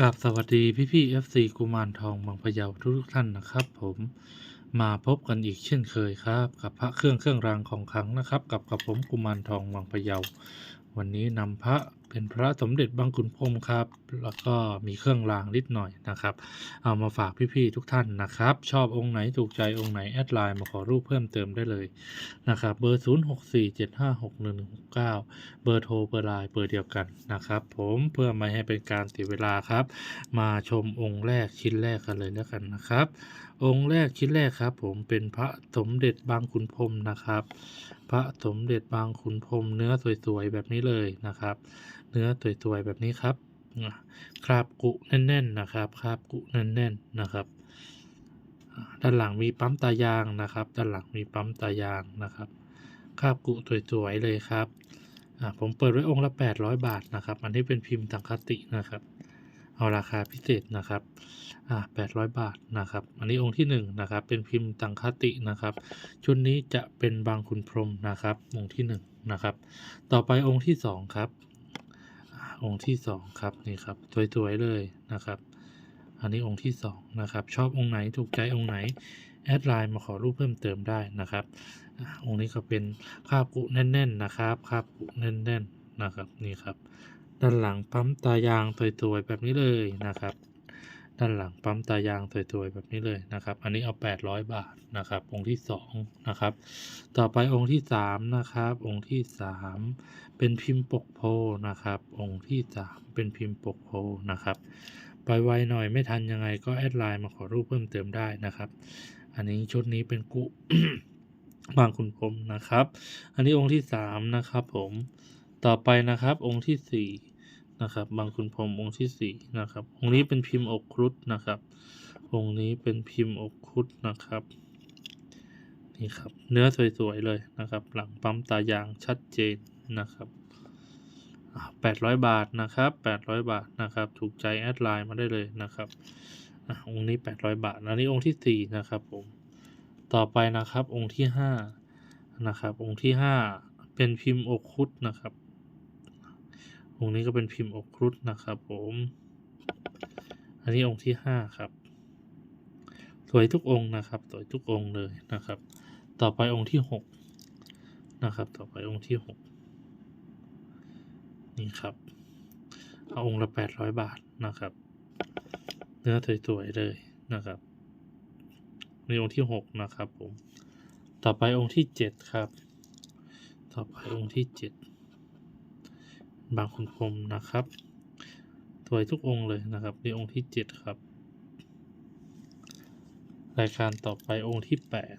กับสวัสดีพี่พี่เอฟซีกุมารทองบางพะเยาทุกทุกท่านนะครับ ผมมาพบกันอีกเช่นเคยครับ กับพระเครื่องเครื่องรางของขลังนะครับ กับกับผมกุมารทองบางพะเยา วันนี้นำพระเป็นพระสมเด็จบางขุนพรมครับ แล้วก็มีเครื่องรางนิดหน่อยนะครับ เอามาฝากพี่ๆทุกท่านนะครับ ชอบองค์ไหนถูกใจองค์ไหนแอดไลน์มาขอรูปเพิ่มเติมได้เลยนะครับเบอร์ 0 6 4 7 5 6 1 1 6 9 เบอร์โทรเบอร์ไลน์เบอร์เดียวกันนะครับ ผมเพื่อไม่ให้เป็นการเสียเวลาครับ มาชมองค์แรกชิ้นแรกกันเลยแล้วกันนะครับ องค์แรกชิ้นแรกครับ ผมเป็นพระสมเด็จบางขุนพรมนะครับ พระสมเด็จบางขุนพรมเนื้อสวยๆแบบนี้เลยนะครับ เนื้อสวยๆแบบนี้ครับ คราบกุแน่นๆนะครับคราบกุแน่นๆนะครับ ด้านหลังมีปั๊มตายางนะครับ ด้านหลังมีปั๊มตายางนะครับคราบกุสวยๆเลยครับอ่าผมเปิดไว้องค์ละ 800 บาทนะครับ อันนี้เป็นพิมพ์ตังคตินะครับ เอาราคาพิเศษนะครับอ่า800บาทนะครับ อันนี้องค์ที่1นะครับ เป็นพิมพ์ตังคตินะครับ ชุดนี้จะเป็นบางขุนพรหมนะครับ องค์ที่1นะครับ ต่อไปองค์ที่2ครับ องค์ที่2ครับนี่ครับสวยๆเลยนะครับ อันนี้องค์ที่2นะครับชอบองค์ไหนถูกใจองค์ไหนแอดไลน์มาขอรูปเพิ่มเติมได้นะครับอ่าองค์นี้ก็เป็นคาบกุแน่นๆนะครับคาบกุแน่นๆนะครับนี่ครับ ด้านหลังปั๊มตายางสวยๆแบบนี้เลยนะครับ ด้านหลังปั๊มตายางสวยๆแบบนี้เลยนะครับ อันนี้เอา 800 บาทนะครับ องค์ที่2นะครับ ต่อไปองค์ที่3นะครับ องค์ที่ 3 เป็นพิมพ์ปกโพนะครับ องค์ที่ 3 เป็นพิมพ์ปกโพนะครับ ไปไวหน่อยไม่ทันยังไงก็แอดไลน์มาขอรูปเพิ่มเติมได้นะครับ อันนี้ชุดนี้เป็นกุบางคุณพรมนะครับ อันนี้องค์ที่3นะครับผม ต่อไปนะครับองค์ที่4 นะครับ บางคุณพรมองค์ที่4นะครับ องค์นี้เป็นพิมพ์อกครุฑนะครับ องค์นี้เป็นพิมพ์อกครุฑนะครับนี่ครับ เนื้อสวยๆเลยนะครับ หลังปั๊มตายางชัดเจนนะครับแปดร้อยบาทนะครับแปดร้อยบาทนะครับ ถูกใจแอดไลน์มาได้เลยนะครับอองค์นี้แปดร้อยบาทอันนี้องค์ที่สี่นะครับผม ต่อไปนะครับองค์ที่ห้านะครับ องค์ที่ห้าเป็นพิมพ์อกครุฑนะครับ องค์นี้ก็เป็นพิมพ์อกครุฑนะครับผม อันนี้องค์ที่ห้าครับ สวยทุกองค์นะครับ สวยทุกองค์เลยนะครับ ต่อไปองค์ที่หกนะครับ ต่อไปองค์ที่หกนี่ครับเอาองค์ละแปดร้อยบาทนะครับ เนื้อสวยๆเลยนะครับนี่องค์ที่หกนะครับผม ต่อไปองค์ที่เจ็ดครับ ต่อไปองค์ที่เจ็ด บางคุณพรมนะครับสวยทุกองค์เลยนะครับนี่องค์ที่เจ็ดครับ รายการต่อไปองค์ที่แปด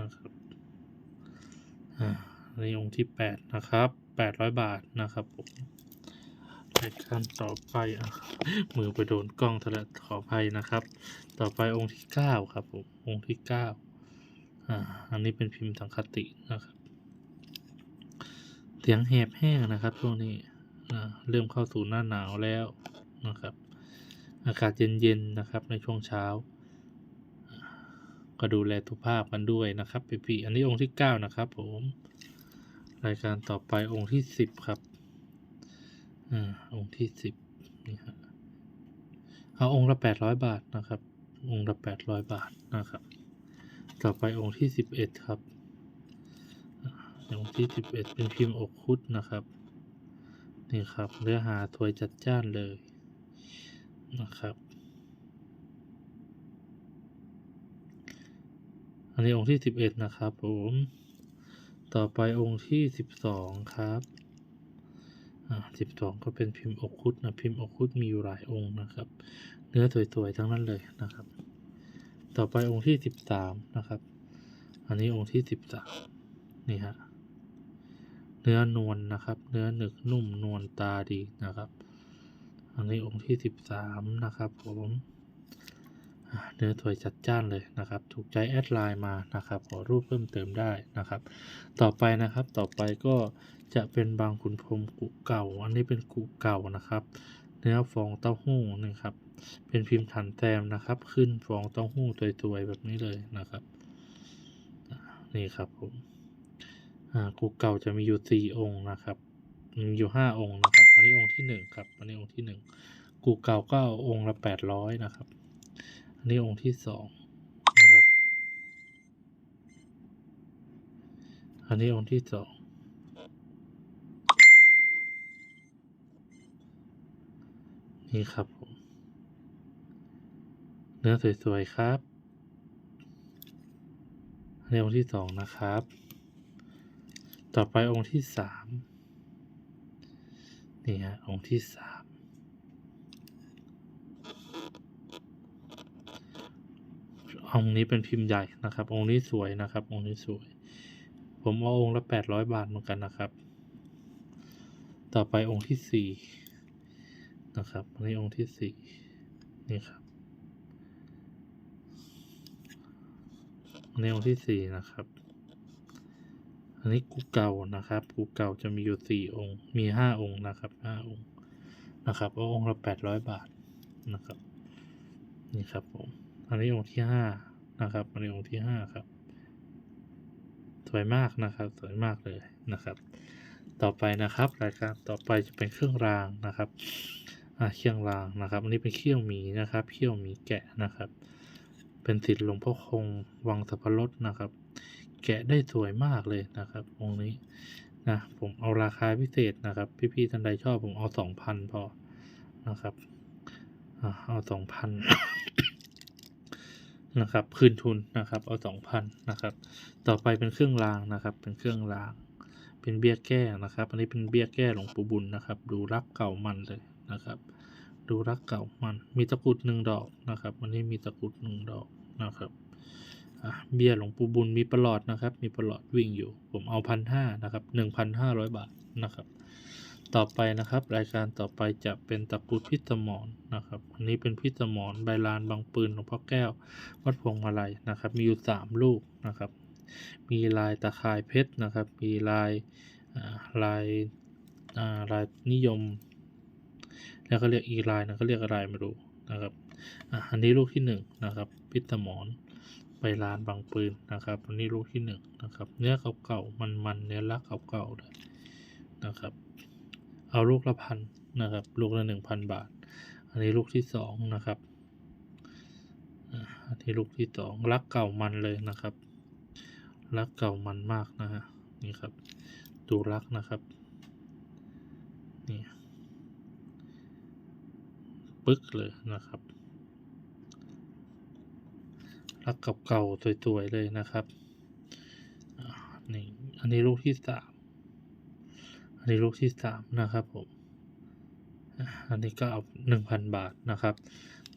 นะครับอ่าในองค์ที่แปดนะครับแปดร้อยบาทนะครับผมรายการต่อไปอมือไปโดนกล้องทะเลขออภัยนะครับ ต่อไปองค์ที่เก้าครับผมองค์ที่เก้าอ่าอันนี้เป็นพิมพ์สังคตินะครับ เสียงแหบแห้งนะครับช่วงนี้เริ่มเข้าสู่หน้าหนาวแล้วนะครับ อากาศเย็นๆนะครับในช่วงเช้า ก็ดูแลสุขภาพกันด้วยนะครับพี่ๆอันนี้องค์ที่เก้านะครับผม รายการต่อไปองค์ที่สิบครับอ่าองค์ที่สิบนี่ฮะเอาองค์ละแปดร้อยบาทนะครับ องค์ละแปดร้อยบาทนะครับ ต่อไปองค์ที่สิบเอ็ดครับ อ่าองค์ที่สิบเอ็ดเป็นพิมพ์อกคุดนะครับ นี่ครับเนื้อหาถวยจัดจ้านเลยนะครับ อันนี้องค์ที่สิบเอ็ดนะครับผม ต่อไปองค์ที่สิบสองครับอ่าสิบสองก็เป็นพิมพ์อกคุดนะพิมพ์อกคุดมีอยู่หลายองค์นะครับ เนื้อสวยๆทั้งนั้นเลยนะครับ ต่อไปองค์ที่สิบสามนะครับ อันนี้องค์ที่สิบสามนี่ฮะ เนื้อนวลนะครับ เนื้อหนึกนุ่มนวลตาดีนะครับ อันนี้องค์ที่สิบสามนะครับผมเนื้อถวยจัดจ้านเลยนะครับ ถูกใจแอดไลน์มานะครับ ขอรูปเพิ่มเติมได้นะครับ ต่อไปนะครับ ต่อไปก็จะเป็นบางขุนพรหมกุเก่า อันนี้เป็นกุเก่านะครับ เนื้อฟองเต้าหู้นะครับ เป็นพิมพ์ฐานแต้มนะครับ ขึ้นฟองเต้าหู้สวยๆแบบนี้เลยนะครับ นี่ครับผม กุเก่าจะมีอยู่สี่องค์นะครับมีอยู่ห้าองค์นะครับอันนี้องค์ที่หนึ่งครับอันนี้องค์ที่หนึ่งกูเก่าก็เอาองค์ละแปดร้อยนะครับ อันนี้องค์ที่สองนะครับ อันนี้องค์ที่สองนี่ครับผมเนื้อสวยๆครับอันนี้องค์ที่สองนะครับ ต่อไปองค์ที่สามนี่ฮะองค์ที่สามองค์นี้เป็นพิมพ์ใหญ่นะครับ องค์นี้สวยนะครับ องค์นี้สวย ผมเอาองค์ละแปดร้อยบาทเหมือนกันนะครับ ต่อไปองค์ที่สี่นะครับอันนี้องค์ที่สี่นี่ครับอันนี้องค์ที่สี่นะครับ อันนี้กูเก่านะครับกูเก่าจะมีอยู่สี่องค์ มีห้าองค์นะครับห้าองค์นะครับเอาองค์ละแปดร้อยบาทนะครับนี่ครับผมอันนี้องค์ที่ห้านะครับอันนี้องค์ที่ห้าครับสวยมากนะครับสวยมากเลยนะครับ ต่อไปนะครับรายการต่อไปจะเป็นเครื่องรางนะครับเครื่องรางนะครับ อันนี้เป็นเขี้ยวหมีนะครับเขี้ยวหมีแกะนะครับ เป็นศิษย์หลวงพ่อคงวังสัพพรสนะครับ แกะได้สวยมากเลยนะครับองค์นี้นะผมเอาราคาพิเศษนะครับ พี่ๆท่านใดชอบผมเอาสองพันพอนะครับเอาสองพันนะครับคืนทุนนะครับเอาสองพันนะครับต่อไปเป็นเครื่องรางนะครับเป็นเครื่องราง เป็นเบี้ยแก้นะครับ อันนี้เป็นเบี้ยแก้หลวงปู่บุญนะครับ ดูรักเก่ามันเลยนะครับ ดูรักเก่ามันมีตะกุดหนึ่งดอกนะครับอันนี้มีตะกุดหนึ่งดอกนะครับ เบี้ยหลวงปู่บุญมีประหลอดนะครับ มีประหลอดวิ่งอยู่ ผมเอาพันห้านะครับหนึ่งพันห้าร้อยบาทนะครับ ต่อไปนะครับ รายการต่อไปจะเป็นตะกรุดพิสมรนนะครับ อันนี้เป็นพิสมรใบลานบางปืนหลวงพ่อแก้ว วัดพวงมาลัยนะครับ มีอยู่สามลูกนะครับ มีลายตะข่ายเพชรนะครับ มีลายลายลายนิยม แล้วก็เรียกอีลายนะก็เรียกอะไรไม่รู้นะครับอันนี้ลูกที่หนึ่งนะครับพิสมร ใบลานบางปืนนะครับอันนี้ลูกที่หนึ่งนะครับ เนื้อเก่าๆมันๆเนื้อละเก่าๆเลยนะครับ เอาลูกละพันนะครับลูกละหนึ่งพันบาท อันนี้ลูกที่สองนะครับอันนี้ลูกที่สองรักเก่ามันเลยนะครับรักเก่ามันมากนะฮะนี่ครับดูรักนะครับนี่ปึ๊กเลยนะครับ รักเก่าๆสวยๆเลยนะครับอ่านี่อันนี้ลูกที่สามอันนี้ลูกที่สามนะครับผมอันนี้ก็เอาหนึ่งพันบาทนะครับ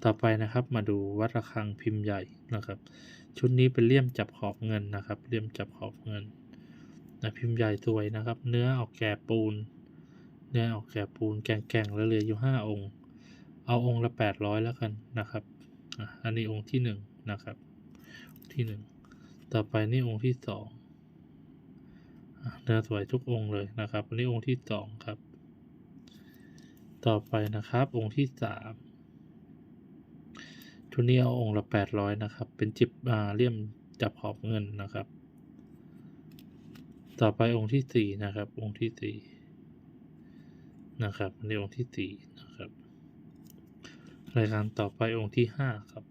ต่อไปนะครับมาดูวัดระฆังพิมพ์ใหญ่นะครับ ชุดนี้เป็นเลี่ยมจับขอบเงินนะครับเลี่ยมจับขอบเงินนะพิมพ์ใหญ่สวยนะครับ เนื้อออกแก่ปูน เนื้อออกแก่ปูนแก่งๆแล้วเหลืออยู่ห้าองค์ เอาองค์ละแปดร้อยแล้วกันนะครับอะอันนี้องค์ที่หนึ่งนะครับ ที่หนึ่งต่อไปนี่องค์ที่สองเนื้อสวยทุกองค์เลยนะครับอันนี้องค์ที่สองครับ ต่อไปนะครับ องค์ที่สามชุดนี้เอาองค์ละแปดร้อยนะครับ เป็นจิบอ่าเลี่ยมจับขอบเงินนะครับ ต่อไปองค์ที่สี่นะครับ องค์ที่สี่นะครับอันนี้องค์ที่สี่นะครับ รายการต่อไปองค์ที่ห้าครับ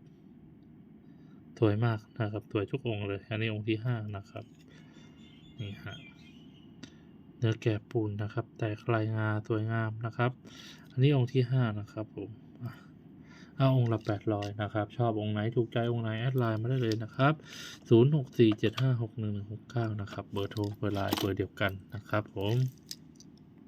สวยมากนะครับสวยทุกองค์เลย อันนี้องค์ที่ห้านะครับนี่ฮะเนื้อแกะปูนนะครับ แตกลายงาสวยงามนะครับ อันนี้องค์ที่ห้านะครับผมเอาองค์ละแปดร้อยนะครับ ชอบองค์ไหนถูกใจองค์ไหนแอดไลน์มาได้เลยนะครับศูนย์หกสี่เจ็ดห้าหกหนึ่งหนึ่งหกเก้านะครับ เบอร์โทรเบอร์ไลน์เบอร์เดียวกันนะครับผม